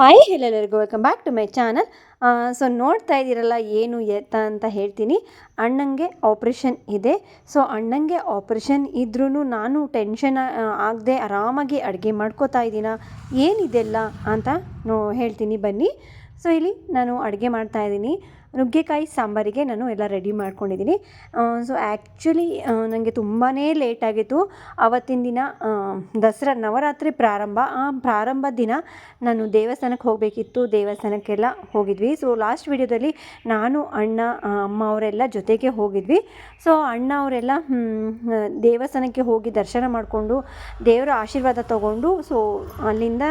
Hi ಎಲ್ಲರಿಗೂ welcome back to my channel so ನೋಡ್ತಾ ಇದ್ದೀರಲ್ಲ, ಏನು ಎತ್ತ ಅಂತ ಹೇಳ್ತೀನಿ. ಅಣ್ಣಂಗೆ ಆಪ್ರೇಷನ್ ಇದೆ. ಸೊ ಅಣ್ಣಂಗೆ ಆಪ್ರೇಷನ್ ಇದ್ರೂ ನಾನು ಟೆನ್ಷನ್ ಆಗದೆ ಆರಾಮಾಗಿ ಅಡುಗೆ ಮಾಡ್ಕೋತಾ ಇದ್ದೀನ? ಏನಿದೆಲ್ಲ ಅಂತ ನೋ, ಹೇಳ್ತೀನಿ ಬನ್ನಿ. ಸೊ ಇಲ್ಲಿ ನಾನು ಅಡುಗೆ ಮಾಡ್ತಾ ಇದ್ದೀನಿ. ನುಗ್ಗೆಕಾಯಿ, ಸಾಂಬಾರಿಗೆ ನಾನು ಎಲ್ಲ ರೆಡಿ ಮಾಡ್ಕೊಂಡಿದ್ದೀನಿ. ಸೊ ಆ್ಯಕ್ಚುಲಿ ನನಗೆ ತುಂಬಾ ಲೇಟ್ ಆಗಿತ್ತು. ಆವತ್ತಿನ ದಿನ ದಸರಾ ನವರಾತ್ರಿ ಪ್ರಾರಂಭ. ಆ ಪ್ರಾರಂಭ ದಿನ ನಾನು ದೇವಸ್ಥಾನಕ್ಕೆ ಹೋಗಬೇಕಿತ್ತು. ದೇವಸ್ಥಾನಕ್ಕೆಲ್ಲ ಹೋಗಿದ್ವಿ. ಸೊ ಲಾಸ್ಟ್ ವಿಡಿಯೋದಲ್ಲಿ ನಾನು, ಅಣ್ಣ ಅಮ್ಮ ಅವರೆಲ್ಲ ಜೊತೆಗೆ ಹೋಗಿದ್ವಿ. ಸೊ ಅಣ್ಣ ಅವರೆಲ್ಲ ದೇವಸ್ಥಾನಕ್ಕೆ ಹೋಗಿ ದರ್ಶನ ಮಾಡಿಕೊಂಡು, ದೇವರ ಆಶೀರ್ವಾದ ತಗೊಂಡು ಸೊ ಅಲ್ಲಿಂದ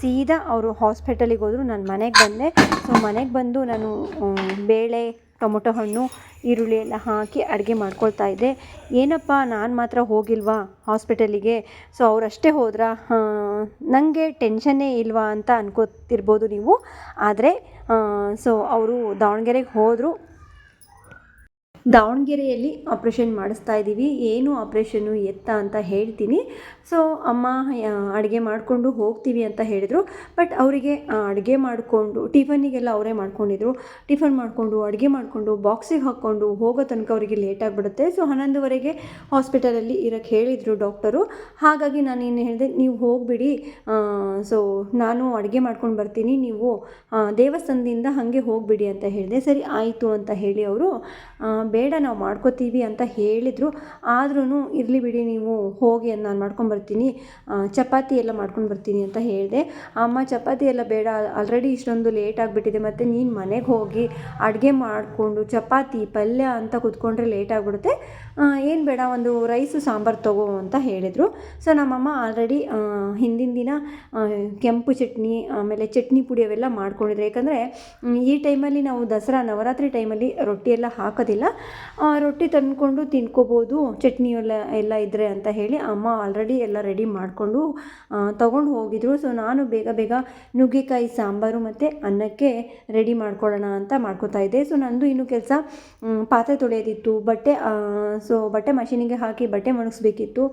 ಸೀದಾ ಅವರು ಹಾಸ್ಪಿಟಲಿಗೆ ಹೋದರು, ನಾನು ಮನೆಗೆ ಬಂದೆ. ಸೊ ಮನೆಗೆ ಬಂದು ನಾನು ಬೇಳೆ, ಟೊಮೊಟೊ ಹಣ್ಣು, ಈರುಳ್ಳಿ ಎಲ್ಲ ಹಾಕಿ ಅಡುಗೆ ಮಾಡ್ಕೊಳ್ತಾ ಇದ್ದೆ. ಏನಪ್ಪ, ನಾನು ಮಾತ್ರ ಹೋಗಿಲ್ವಾ ಹಾಸ್ಪಿಟಲಿಗೆ? ಸೊ ಅವರಷ್ಟೇ ಹೋದ್ರ? ನನಗೆ ಟೆನ್ಷನ್ನೇ ಇಲ್ವಾ ಅಂತ ಅನ್ಕೋತಿರ್ಬೋದು ನೀವು. ಆದರೆ ಸೊ ಅವರು ದಾವಣಗೆರೆಗೆ ಹೋದರು. ದಾವಣಗೆರೆಯಲ್ಲಿ ಆಪ್ರೇಷನ್ ಮಾಡಿಸ್ತಾ ಇದ್ದೀವಿ. ಏನು ಆಪ್ರೇಷನ್ನು ಎತ್ತ ಅಂತ ಹೇಳ್ತೀನಿ. ಸೊ ಅಮ್ಮ ಅಡುಗೆ ಮಾಡಿಕೊಂಡು ಹೋಗ್ತೀವಿ ಅಂತ ಹೇಳಿದರು. ಬಟ್ ಅವರಿಗೆ ಅಡುಗೆ ಮಾಡಿಕೊಂಡು, ಟಿಫನ್ನಿಗೆಲ್ಲ ಅವರೇ ಮಾಡ್ಕೊಂಡಿದ್ರು. ಟಿಫನ್ ಮಾಡಿಕೊಂಡು, ಅಡುಗೆ ಮಾಡಿಕೊಂಡು ಬಾಕ್ಸಿಗೆ ಹಾಕ್ಕೊಂಡು ಹೋಗೋ ತನಕ ಅವರಿಗೆ ಲೇಟ್ ಆಗಿಬಿಡುತ್ತೆ. ಸೊ ಹನ್ನೊಂದುವರೆಗೆ ಹಾಸ್ಪಿಟಲಲ್ಲಿ ಇರೋಕ್ಕೆ ಹೇಳಿದರು ಡಾಕ್ಟರು ಹಾಗಾಗಿ ನಾನು ಏನು ಹೇಳಿದೆ, ನೀವು ಹೋಗಿಬಿಡಿ. ಸೊ ನಾನು ಅಡುಗೆ ಮಾಡ್ಕೊಂಡು ಬರ್ತೀನಿ. ನೀವು ದೇವಸ್ಥಾನದಿಂದ ಹಾಗೆ ಹೋಗಿಬಿಡಿ ಅಂತ ಹೇಳಿದೆ. ಸರಿ, ಆಯಿತು ಅಂತ ಹೇಳಿ ಅವರು ಬೇಡ, ನಾವು ಮಾಡ್ಕೋತೀವಿ ಅಂತ ಹೇಳಿದರು. ಆದ್ರೂ ಇರಲಿ ಬಿಡಿ, ನೀವು ಹೋಗಿ ನಾನು ಮಾಡ್ಕೊಂಡು ಬರ್ತೀನಿ. ಚಪಾತಿ ಎಲ್ಲ ಮಾಡ್ಕೊಂಡು ಬರ್ತೀನಿ ಅಂತ ಹೇಳಿದೆ. ಅಮ್ಮ, ಚಪಾತಿ ಎಲ್ಲ ಬೇಡ ಆಲ್ರೆಡಿ ಇಷ್ಟೊಂದು ಲೇಟ್ ಆಗಿಬಿಟ್ಟಿದೆ, ಮತ್ತು ನೀನು ಮನೆಗೆ ಹೋಗಿ ಅಡುಗೆ ಮಾಡಿಕೊಂಡು ಚಪಾತಿ, ಪಲ್ಯ ಅಂತ ಕೂತ್ಕೊಂಡ್ರೆ ಲೇಟ್ ಆಗಿಬಿಡುತ್ತೆ. ಏನು ಬೇಡ, ಒಂದು ರೈಸು ಸಾಂಬಾರು ತಗೋ ಅಂತ ಹೇಳಿದರು. ಸೊ ನಮ್ಮಮ್ಮ ಆಲ್ರೆಡಿ ಹಿಂದಿನ ದಿನ ಕೆಂಪು ಚಟ್ನಿ, ಆಮೇಲೆ ಚಟ್ನಿ ಪುಡಿ ಅವೆಲ್ಲ ಮಾಡ್ಕೊಂಡಿದ್ರು. ಯಾಕಂದರೆ, ಈ ಟೈಮಲ್ಲಿ ನಾವು ದಸರಾ, ನವರಾತ್ರಿ ಟೈಮಲ್ಲಿ ರೊಟ್ಟಿ ಎಲ್ಲ ಹಾಕೋದಿಲ್ಲ. ರೊಟ್ಟಿ ತಂದ್ಕೊಂಡು ತಿನ್ಕೋಬೋದು, ಚಟ್ನಿ ಎಲ್ಲ ಎಲ್ಲ ಇದ್ದರೆ ಅಂತ ಹೇಳಿ ಅಮ್ಮ ಆಲ್ರೆಡಿ ಎಲ್ಲ ರೆಡಿ ಮಾಡಿಕೊಂಡು ತೊಗೊಂಡು ಹೋಗಿದ್ರು. ಸೊ ನಾನು ಬೇಗ ಬೇಗ ನುಗ್ಗೆಕಾಯಿ, ಸಾಂಬಾರು ಮತ್ತು ಅನ್ನಕ್ಕೆ ರೆಡಿ ಮಾಡ್ಕೊಳ್ಳೋಣ ಅಂತ ಮಾಡ್ಕೋತಾ ಇದ್ದೆ. ಸೊ ನಂದು ಇನ್ನೂ ಕೆಲಸ ಪಾತ್ರೆ ತೊಳೆಯೋದಿತ್ತು. ಬಟ್ಟೆ ಸೊ ಬಟ್ಟೆ ಮಷೀನಿಗೆ ಹಾಕಿ ಬಟ್ಟೆ ಒಣಗಿಸ್ಬೇಕಿತ್ತು.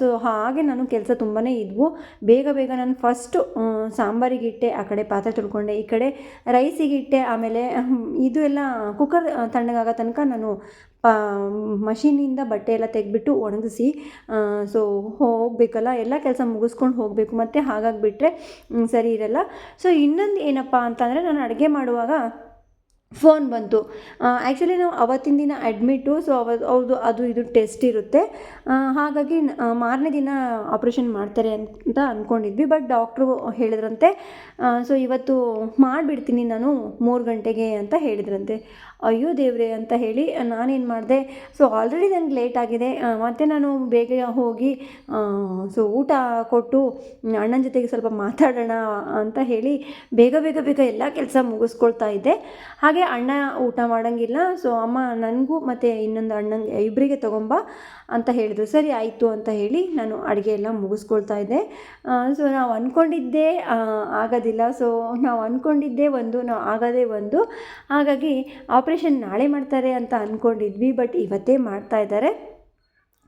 ಸೊ ಹಾಗೆ ನಾನು ಕೆಲಸ ತುಂಬಾ ಇದ್ವು. ಬೇಗ ಬೇಗ ನಾನು ಫಸ್ಟು ಸಾಂಬಾರಿಗಿಟ್ಟೆ ಆ ಕಡೆ ಪಾತ್ರೆ ತೊಳ್ಕೊಂಡೆ, ಈ ಕಡೆ ರೈಸಿಗಿಟ್ಟೆ ಆಮೇಲೆ ಇದು ಎಲ್ಲ ಕುಕ್ಕರ್ ತಣ್ಣಗಾಗೋ ತನಕ ನಾನು ಪಾ ಮಷೀನಿಂದ ಬಟ್ಟೆ ಎಲ್ಲ ತೆಗೆದ್ಬಿಟ್ಟು ಒಣಗಿಸಿ ಸೊ ಹೋಗಬೇಕಲ್ಲ, ಎಲ್ಲ ಕೆಲಸ ಮುಗಿಸ್ಕೊಂಡು ಹೋಗಬೇಕು. ಮತ್ತು ಹಾಗಾಗಿಬಿಟ್ರೆ ಸರಿ ಇರಲ್ಲ. ಸೊ ಇನ್ನೊಂದು ಏನಪ್ಪ ಅಂತಂದರೆ, ನಾನು ಅಡುಗೆ ಮಾಡುವಾಗ ಫೋನ್ ಬಂತು. ಆ್ಯಕ್ಚುಲಿ ನಾವು ಅವತ್ತಿನ ದಿನ ಅಡ್ಮಿಟ್ಟು ಸೊ ಅವ ಅವ್ರದ್ದು ಅದು ಇದು ಟೆಸ್ಟ್ ಇರುತ್ತೆ. ಹಾಗಾಗಿ ಮಾರನೇ ದಿನ ಆಪ್ರೇಷನ್ ಮಾಡ್ತಾರೆ ಅಂತ ಅಂದ್ಕೊಂಡಿದ್ವಿ ಬಟ್ ಡಾಕ್ಟ್ರು ಹೇಳಿದ್ರಂತೆ ಸೊ ಇವತ್ತು ಮಾಡಿಬಿಡ್ತೀನಿ ನಾನು ಮೂರು ಗಂಟೆಗೆ ಅಂತ ಹೇಳಿದ್ರಂತೆ. ಅಯ್ಯೋ ದೇವ್ರೆ ಅಂತ ಹೇಳಿ ನಾನೇನು ಮಾಡಿದೆ ಸೊ ಆಲ್ರೆಡಿ ನನಗೆ ಲೇಟ್ ಆಗಿದೆ ಮತ್ತು ನಾನು ಬೇಗ ಹೋಗಿ ಸೊ ಊಟ ಕೊಟ್ಟು, ಅಣ್ಣನ ಜೊತೆಗೆ ಸ್ವಲ್ಪ ಮಾತಾಡೋಣ ಅಂತ ಹೇಳಿ ಬೇಗ ಬೇಗ ಬೇಗ ಎಲ್ಲ ಕೆಲಸ ಮುಗಿಸ್ಕೊಳ್ತಾ ಇದ್ದೆ. ಹಾಗೆ ಅಣ್ಣ ಊಟ ಮಾಡೋಂಗಿಲ್ಲ. ಸೊ ಅಮ್ಮ ನನಗೂ ಮತ್ತು ಇನ್ನೊಂದು ಅಣ್ಣಂಗೆ ಇಬ್ಬರಿಗೆ ತೊಗೊಂಬ ಅಂತ ಹೇಳಿದ್ರು. ಸರಿ, ಆಯಿತು ಅಂತ ಹೇಳಿ ನಾನು ಅಡುಗೆ ಎಲ್ಲ ಮುಗಿಸ್ಕೊಳ್ತಾ ಇದ್ದೆ. ಸೊ ನಾವು ಅಂದ್ಕೊಂಡಿದ್ದೆ ಆಗೋದಿಲ್ಲ. ಸೊ ನಾವು ಅಂದ್ಕೊಂಡಿದ್ದೇ ಒಂದು, ನಾವು ಆಗೋದೇ ಒಂದು. ಹಾಗಾಗಿ ಆಪ್ರೇಷನ್ ನಾಳೆ ಮಾಡ್ತಾರೆ ಅಂತ ಅಂದ್ಕೊಂಡಿದ್ವಿ ಬಟ್ ಇವತ್ತೇ ಮಾಡ್ತಾ ಇದ್ದಾರೆ.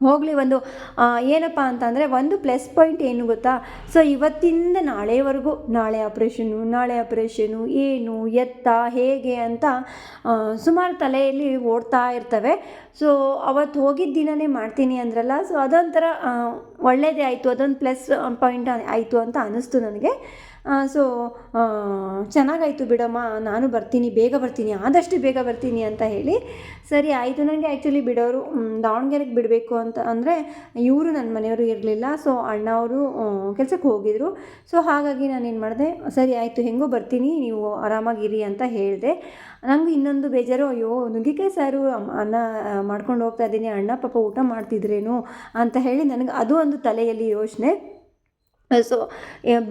ಹೋಗಲಿ ಒಂದು ಏನಪ್ಪ ಅಂತಂದರೆ ಒಂದು ಪ್ಲಸ್ ಪಾಯಿಂಟ್ ಏನು ಗೊತ್ತಾ? ಸೊ ಇವತ್ತಿಂದ ನಾಳೆವರೆಗೂ, ನಾಳೆ ಆಪ್ರೇಷನ್ನು ನಾಳೆ ಆಪ್ರೇಷನ್ನು ಏನು, ಎತ್ತ, ಹೇಗೆ ಅಂತ ಸುಮಾರು ತಲೆಯಲ್ಲಿ ಓಡ್ತಾ ಇರ್ತವೆ. ಸೊ ಅವತ್ತು ಹೋಗಿದ್ದ ದಿನನೇ ಮಾಡ್ತೀನಿ ಅಂದ್ರಲ್ಲ ಸೊ ಅದೊಂಥರ ಒಳ್ಳೆಯದೇ ಆಯಿತು, ಅದೊಂದು ಪ್ಲಸ್ ಪಾಯಿಂಟ್ ಆಯಿತು ಅಂತ ಅನ್ನಿಸ್ತು ನನಗೆ. ಸೊ ಚೆನ್ನಾಗಾಯಿತು ಬಿಡಮ್ಮ, ನಾನು ಬರ್ತೀನಿ, ಬೇಗ ಬರ್ತೀನಿ, ಆದಷ್ಟು ಬೇಗ ಬರ್ತೀನಿ ಅಂತ ಹೇಳಿ. ಸರಿ, ಆಯಿತು. ನನಗೆ ಆ್ಯಕ್ಚುಲಿ ಬಿಡೋರು ದಾವಣಗೆರೆಗೆ ಬಿಡಬೇಕು ಅಂತ ಅಂದರೆ ಇವರು ನನ್ನ ಮನೆಯವರು ಇರಲಿಲ್ಲ. ಸೊ ಅಣ್ಣ ಅವರು ಕೆಲಸಕ್ಕೆ ಹೋಗಿದ್ರು. ಸೊ ಹಾಗಾಗಿ ನಾನು ಏನು ಮಾಡಿದೆ, ಸರಿ, ಆಯಿತು, ಹೆಂಗೋ ಬರ್ತೀನಿ, ನೀವು ಆರಾಮಾಗಿರಿ ಅಂತ ಹೇಳಿದೆ. ನನಗೂ ಇನ್ನೊಂದು ಬೇಜಾರು, ಅಯ್ಯೋ ನುಗ್ಗಿಕೆ ಸಾರು ಅನ್ನ ಮಾಡ್ಕೊಂಡು ಹೋಗ್ತಾ ಇದ್ದೀನಿ, ಅಣ್ಣ ಪಾಪ ಊಟ ಮಾಡ್ತಿದ್ರೇನು ಅಂತ ಹೇಳಿ, ನನಗೆ ಅದು ಒಂದು ತಲೆಯಲ್ಲಿ ಯೋಚನೆ. ಸೊ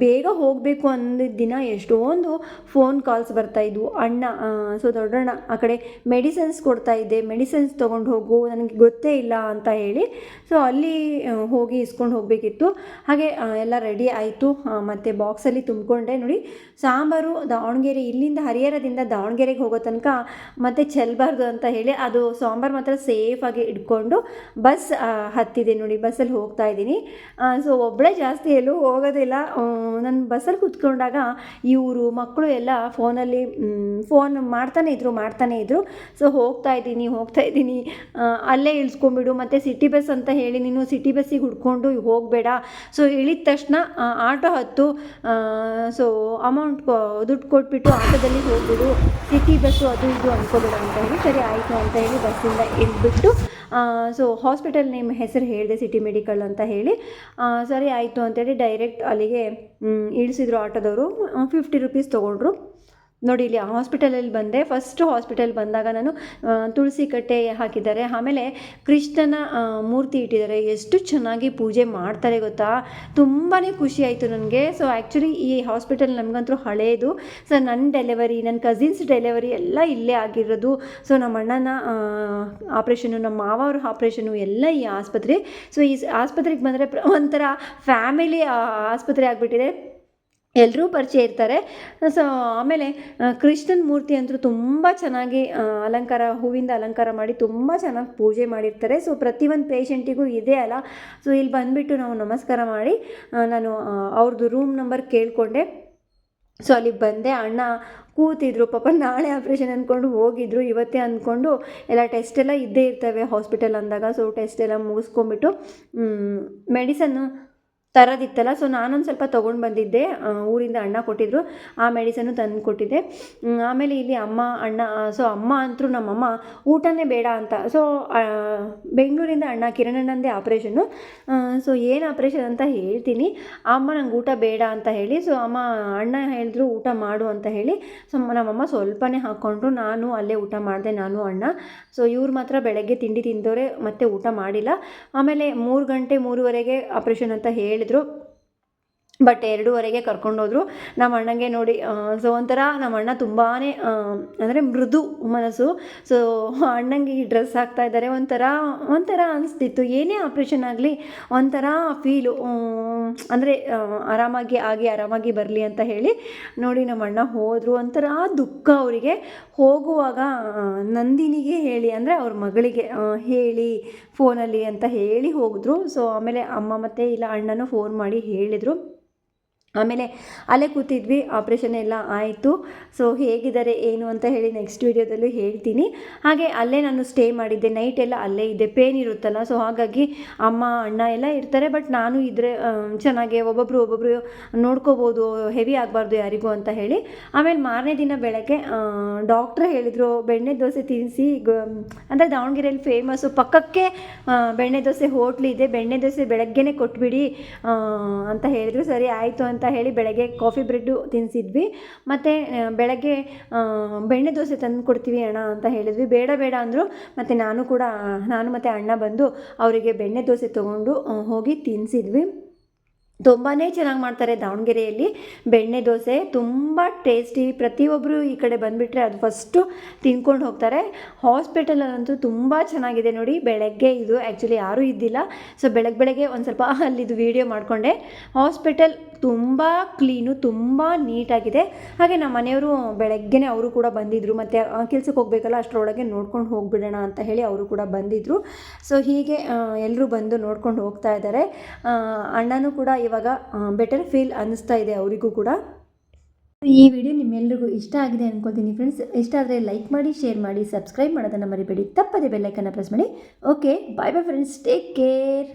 ಬೇಗ ಹೋಗಬೇಕು ಅಂದಿದ್ದ ದಿನ ಎಷ್ಟೊಂದು ಫೋನ್ ಕಾಲ್ಸ್ ಬರ್ತಾಯಿದ್ವು ಅಣ್ಣ ಸೊ ದೊಡ್ಡಣ್ಣ, ಆ ಕಡೆ ಮೆಡಿಸನ್ಸ್ ಕೊಡ್ತಾಯಿದ್ದೆ ಮೆಡಿಸನ್ಸ್ ತೊಗೊಂಡು ಹೋಗು, ನನಗೆ ಗೊತ್ತೇ ಇಲ್ಲ ಅಂತ ಹೇಳಿ ಸೊ ಅಲ್ಲಿ ಹೋಗಿ ಇಸ್ಕೊಂಡು ಹೋಗಬೇಕಿತ್ತು. ಹಾಗೆ ಎಲ್ಲ ರೆಡಿ ಆಯಿತು. ಮತ್ತು ಬಾಕ್ಸಲ್ಲಿ ತುಂಬಿಕೊಂಡೆ. ನೋಡಿ, ಸಾಂಬಾರು ದಾವಣಗೆರೆ, ಇಲ್ಲಿಂದ ಹರಿಹರದಿಂದ ದಾವಣಗೆರೆಗೆ ಹೋಗೋ ತನಕ ಮತ್ತೆ ಚೆಲ್ಲಬಾರ್ದು ಅಂತ ಹೇಳಿ, ಅದು ಸಾಂಬಾರು ಮಾತ್ರ ಸೇಫಾಗಿ ಇಟ್ಕೊಂಡು ಬಸ್ ಹತ್ತಿದೆ ನೋಡಿ ಬಸ್ಸಲ್ಲಿ ಹೋಗ್ತಾ ಇದ್ದೀನಿ. ಸೊ ಒಬ್ಬಳೇ ಜಾಸ್ತಿ ಎಲ್ಲೂ ಹೋಗೋದಿಲ್ಲ. ನಾನು ಬಸ್ಸಲ್ಲಿ ಕೂತ್ಕೊಂಡಾಗ ಇವರು, ಮಕ್ಕಳು ಎಲ್ಲ ಫೋನಲ್ಲಿ ಫೋನ್ ಮಾಡ್ತಾನೆ ಇದ್ರು ಮಾಡ್ತಾನೆ ಇದ್ರು. ಸೊ ಹೋಗ್ತಾ ಇದ್ದೀನಿ ಹೋಗ್ತಾ ಇದ್ದೀನಿ. ಅಲ್ಲೇ ಇಳಿಸ್ಕೊಂಬಿಡು ಮತ್ತು ಸಿಟಿ ಬಸ್ ಅಂತ ಹೇಳಿ ನೀನು ಸಿಟಿ ಬಸ್ಸಿಗೆ ಹುಡ್ಕೊಂಡು ಹೋಗಬೇಡ. ಸೊ ಇಳಿದ ತಕ್ಷಣ ಆಟೋ ಹತ್ತು. ಸೊ ಅಮೌಂಟ್ ದುಡ್ಡು ಕೊಟ್ಬಿಟ್ಟು ಆಟೋದಲ್ಲಿ ಹೋಗ್ಬಿಡು. ಸಿಟಿ ಬಸ್ಸು ಅದು ಇದು ಅಂದ್ಕೋಬೇಡ ಅಂತ ಹೇಳಿ, ಸರಿ, ಆಯಿತು ಅಂತ ಹೇಳಿ ಬಸ್ಸಿಂದ ಇಳಿದ್ಬಿಟ್ಟು ಸೊ ಹಾಸ್ಪಿಟಲ್ ನೇಮ್ ಹೆಸರು ಹೇಳಿದೆ ಸಿಟಿ ಮೆಡಿಕಲ್ ಅಂತ ಹೇಳಿ. ಸರಿ ಆಯಿತು ಅಂತೇಳಿ ಡೈರೆಕ್ಟ್ ಅಲ್ಲಿಗೆ ಇಳಿಸಿದ್ರು ಆಟೋದವರು. ಫಿಫ್ಟಿ ರುಪೀಸ್ ತೊಗೊಂಡ್ರು. ನೋಡಿ, ಇಲ್ಲಿ ಹಾಸ್ಪಿಟಲಲ್ಲಿ ಬಂದೆ. ಫಸ್ಟ್ ಹಾಸ್ಪಿಟಲ್ ಬಂದಾಗ ನಾನು ತುಳಸಿ ಕಟ್ಟೆ ಹಾಕಿದ್ದಾರೆ. ಆಮೇಲೆ ಕೃಷ್ಣನ ಮೂರ್ತಿ ಇಟ್ಟಿದ್ದಾರೆ. ಎಷ್ಟು ಚೆನ್ನಾಗಿ ಪೂಜೆ ಮಾಡ್ತಾರೆ ಗೊತ್ತಾ? ತುಂಬಾ ಖುಷಿ ಆಯಿತು ನನಗೆ. ಸೊ ಆ್ಯಕ್ಚುಲಿ ಈ ಹಾಸ್ಪಿಟಲ್ ನಮಗಂತೂ ಹಳೇದು. ಸೊ ನನ್ನ ಡೆಲಿವರಿ ನನ್ನ ಕಸಿನ್ಸ್ ಡೆಲಿವರಿ ಎಲ್ಲ ಇಲ್ಲೇ ಆಗಿರೋದು. ಸೊ ನಮ್ಮ ಅಣ್ಣನ ಆಪ್ರೇಷನು ನಮ್ಮ ಮಾವ ಅವ್ರ ಆಪ್ರೇಷನು ಎಲ್ಲ ಈ ಆಸ್ಪತ್ರೆ. ಸೊ ಈ ಆಸ್ಪತ್ರೆಗೆ ಬಂದರೆ ಒಂಥರ ಫ್ಯಾಮಿಲಿ ಆಸ್ಪತ್ರೆ ಆಗಿಬಿಟ್ಟಿದೆ. ಎಲ್ಲರೂ ಪರಿಚಯ ಇರ್ತಾರೆ. ಸೊ ಆಮೇಲೆ ಕೃಷ್ಣನ ಮೂರ್ತಿ ಅಂತೂ ತುಂಬ ಚೆನ್ನಾಗಿ ಅಲಂಕಾರ, ಹೂವಿಂದ ಅಲಂಕಾರ ಮಾಡಿ ತುಂಬ ಚೆನ್ನಾಗಿ ಪೂಜೆ ಮಾಡಿರ್ತಾರೆ. ಸೊ ಪ್ರತಿಯೊಂದು ಪೇಷಂಟಿಗೂ ಇದೆ ಅಲ್ಲ. ಸೊ ಇಲ್ಲಿ ಬಂದುಬಿಟ್ಟು ನಾವು ನಮಸ್ಕಾರ ಮಾಡಿ ನಾನು ಅವ್ರದ್ದು ರೂಮ್ ನಂಬರ್ ಕೇಳಿಕೊಂಡೆ. ಸೊ ಅಲ್ಲಿಗೆ ಬಂದೆ. ಅಣ್ಣ ಕೂತಿದ್ರು. ಪಾಪ ನಾಳೆ ಆಪ್ರೇಷನ್ ಅಂದ್ಕೊಂಡು ಹೋಗಿದ್ರು. ಇವತ್ತೇ ಅಂದ್ಕೊಂಡು ಎಲ್ಲ ಟೆಸ್ಟ್ ಎಲ್ಲ ಇದ್ದೇ ಇರ್ತವೆ ಹಾಸ್ಪಿಟಲ್ ಅಂದಾಗ. ಸೊ ಟೆಸ್ಟ್ ಎಲ್ಲ ಮುಗಿಸ್ಕೊಂಬಿಟ್ಟು ಮೆಡಿಸನ್ನು ತರೋದಿತ್ತಲ್ಲ. ಸೊ ನಾನೊಂದು ಸ್ವಲ್ಪ ತೊಗೊಂಡು ಬಂದಿದ್ದೆ. ಊರಿಂದ ಅಣ್ಣ ಕೊಟ್ಟಿದ್ರು. ಆ ಮೆಡಿಸನ್ನು ತಂದು ಕೊಟ್ಟಿದ್ದೆ. ಆಮೇಲೆ ಇಲ್ಲಿ ಅಮ್ಮ, ಅಣ್ಣ ಸೊ ಅಮ್ಮ ಅಂತೂ ನಮ್ಮಮ್ಮ ಊಟನೇ ಬೇಡ ಅಂತ. ಸೊ ಬೆಂಗಳೂರಿಂದ ಅಣ್ಣ ಕಿರಣಣ್ಣಂದೇ ಆಪ್ರೇಷನ್ನು ಸೊ ಏನು ಆಪ್ರೇಷನ್ ಅಂತ ಹೇಳ್ತೀನಿ. ಅಮ್ಮ ನಂಗೆ ಊಟ ಬೇಡ ಅಂತ ಹೇಳಿ ಸೊ ಅಮ್ಮ, ಅಣ್ಣ ಹೇಳಿದ್ರು ಊಟ ಮಾಡು ಅಂತ ಹೇಳಿ ಸೊ ನಮ್ಮಮ್ಮ ಸ್ವಲ್ಪನೇ ಹಾಕ್ಕೊಂಡ್ರು ನಾನು ಅಲ್ಲೇ ಊಟ ಮಾಡಿದೆ, ನಾನು ಅಣ್ಣ. ಸೊ ಇವ್ರು ಮಾತ್ರ ಬೆಳಗ್ಗೆ ತಿಂಡಿ ತಿಂದವರೆ ಮತ್ತೆ ಊಟ ಮಾಡಿಲ್ಲ. ಆಮೇಲೆ ಮೂರು ಗಂಟೆ ಮೂರುವರೆಗೆ ಆಪ್ರೇಷನ್ ಅಂತ ಹೇಳಿದರು ಬಟ್ ಎರಡೂವರೆಗೆ ಕರ್ಕೊಂಡೋದ್ರು ನಮ್ಮ ಅಣ್ಣಂಗೆ ನೋಡಿ ಸೊ ಒಂಥರ ನಮ್ಮ ಅಣ್ಣ ತುಂಬಾ ಅಂದರೆ ಮೃದು ಮನಸ್ಸು. ಸೊ ಅಣ್ಣಂಗೆ ಈ ಡ್ರೆಸ್ ಹಾಕ್ತಾ ಇದ್ದಾರೆ. ಒಂಥರ ಒಂಥರ ಅನಿಸ್ತಿತ್ತು. ಏನೇ ಆಪ್ರೇಷನ್ ಆಗಲಿ, ಒಂಥರ ಫೀಲು ಅಂದರೆ ಆರಾಮಾಗಿ ಆಗಿ, ಆರಾಮಾಗಿ ಬರಲಿ ಅಂತ ಹೇಳಿ ನೋಡಿ ನಮ್ಮ ಅಣ್ಣ ಹೋದರು. ಒಂಥರ ದುಃಖ ಅವರಿಗೆ. ಹೋಗುವಾಗ ನಂದಿನಿಗೆ ಹೇಳಿ, ಅಂದರೆ ಅವ್ರ ಮಗಳಿಗೆ ಹೇಳಿ ಫೋನಲ್ಲಿ ಅಂತ ಹೇಳಿ ಹೋದರು. ಸೊ ಆಮೇಲೆ ಅಮ್ಮ ಮತ್ತು ಇಲ್ಲ ಅಣ್ಣನೂ ಫೋನ್ ಮಾಡಿ ಹೇಳಿದರು. ಆಮೇಲೆ ಅಲ್ಲೇ ಕೂತಿದ್ವಿ ಆಪ್ರೇಷನ್ ಎಲ್ಲ ಆಯಿತು. ಸೊ ಹೇಗಿದ್ದಾರೆ, ಏನು ಅಂತ ಹೇಳಿ ನೆಕ್ಸ್ಟ್ ವೀಡಿಯೋದಲ್ಲೂ ಹೇಳ್ತೀನಿ. ಹಾಗೆ ಅಲ್ಲೇ ನಾನು ಸ್ಟೇ ಮಾಡಿದ್ದೆ ನೈಟ್ ಎಲ್ಲ ಅಲ್ಲೇ ಇದೆ ಪೇನ್ ಇರುತ್ತಲ್ಲ ಸೊ ಹಾಗಾಗಿ ಅಮ್ಮ, ಅಣ್ಣ ಎಲ್ಲ ಇರ್ತಾರೆ ಬಟ್ ನಾನು ಇದ್ದರೆ ಚೆನ್ನಾಗೆ ಒಬ್ಬೊಬ್ಬರು ಒಬ್ಬೊಬ್ಬರು ನೋಡ್ಕೋಬೋದು ಹೆವಿ ಆಗಬಾರ್ದು ಯಾರಿಗೂ ಅಂತ ಹೇಳಿ. ಆಮೇಲೆ ಮಾರನೇ ದಿನ ಬೆಳಗ್ಗೆ ಡಾಕ್ಟ್ರ್ ಹೇಳಿದರು, ಬೆಣ್ಣೆ ದೋಸೆ ತಿನ್ನಿಸಿ ಅಂದರೆ ದಾವಣಗೆರೆಯಲ್ಲಿ ಫೇಮಸ್ಸು ಪಕ್ಕಕ್ಕೆ ಬೆಣ್ಣೆ ದೋಸೆ ಹೋಟ್ಲಿದೆ ಬೆಣ್ಣೆ ದೋಸೆ ಬೆಳಗ್ಗೆನೇ ಕೊಟ್ಬಿಡಿ ಅಂತ ಹೇಳಿದರು. ಸರಿ, ಆಯಿತು ಅಂತ ಹೇಳಿ ಬೆಳಗ್ಗೆ ಕಾಫಿ ಬ್ರೆಡ್ಡು ತಿನ್ನಿಸಿದ್ವಿ ಮತ್ತು ಬೆಳಗ್ಗೆ ಬೆಣ್ಣೆ ದೋಸೆ ತಂದು ಕೊಡ್ತೀವಿ ಅಣ್ಣ ಅಂತ ಹೇಳಿದ್ವಿ. ಬೇಡ ಬೇಡ ಅಂದರು. ಮತ್ತು ನಾನು ಕೂಡ, ನಾನು ಮತ್ತು ಅಣ್ಣ ಬಂದು ಅವರಿಗೆ ಬೆಣ್ಣೆ ದೋಸೆ ತೊಗೊಂಡು ಹೋಗಿ ತಿನ್ನಿಸಿದ್ವಿ ತುಂಬಾ ಚೆನ್ನಾಗಿ ಮಾಡ್ತಾರೆ ದಾವಣಗೆರೆಯಲ್ಲಿ. ಬೆಣ್ಣೆ ದೋಸೆ ತುಂಬ ಟೇಸ್ಟಿ ಪ್ರತಿಯೊಬ್ಬರು ಈ ಕಡೆ ಬಂದುಬಿಟ್ರೆ ಅದು ಫಸ್ಟು ತಿನ್ಕೊಂಡು ಹೋಗ್ತಾರೆ. ಹಾಸ್ಪಿಟಲಲ್ಲಂತೂ ತುಂಬ ಚೆನ್ನಾಗಿದೆ ನೋಡಿ. ಬೆಳಗ್ಗೆ ಇದು ಆ್ಯಕ್ಚುಲಿ ಯಾರೂ ಇದ್ದಿಲ್ಲ. ಸೊ ಬೆಳಗ್ಗೆ ಬೆಳಗ್ಗೆ ಒಂದು ಸ್ವಲ್ಪ ಅಲ್ಲಿದು ವೀಡಿಯೋ ಮಾಡಿಕೊಂಡೆ. ಹಾಸ್ಪಿಟಲ್ ತುಂಬ ಕ್ಲೀನು ತುಂಬ ನೀಟಾಗಿದೆ ಹಾಗೆ ನಮ್ಮ ಮನೆಯವರು ಬೆಳಗ್ಗೆನೇ ಅವರು ಕೂಡ ಬಂದಿದ್ದರು ಮತ್ತು ಕೆಲಸಕ್ಕೆ ಹೋಗಬೇಕಲ್ಲ, ಅಷ್ಟರೊಳಗೆ ನೋಡ್ಕೊಂಡು ಹೋಗಿಬಿಡೋಣ ಅಂತ ಹೇಳಿ ಅವರು ಕೂಡ ಬಂದಿದ್ದರು ಸೊ ಹೀಗೆ ಎಲ್ಲರೂ ಬಂದು ನೋಡ್ಕೊಂಡು ಹೋಗ್ತಾ ಇದ್ದಾರೆ. ಅಣ್ಣನೂ ಕೂಡ ಇವಾಗ ಬೆಟರ್ ಫೀಲ್ ಅನ್ನಿಸ್ತಾ ಇದೆ ಅವರಿಗೂ ಕೂಡ. ಈ ವಿಡಿಯೋ ನಿಮ್ಮೆಲ್ಲರಿಗೂ ಇಷ್ಟ ಆಗಿದೆ ಅನ್ಕೊಳ್ತೀನಿ ಫ್ರೆಂಡ್ಸ್ ಇಷ್ಟ ಆದರೆ ಲೈಕ್ ಮಾಡಿ ಶೇರ್ ಮಾಡಿ ಸಬ್ಸ್ಕ್ರೈಬ್ ಮಾಡೋದನ್ನು ಮರಿಬೇಡಿ. ತಪ್ಪದೆ ಬೆಲ್ಲೈಕನ್ನು ಪ್ರೆಸ್ ಮಾಡಿ. Okay bye bye friends take care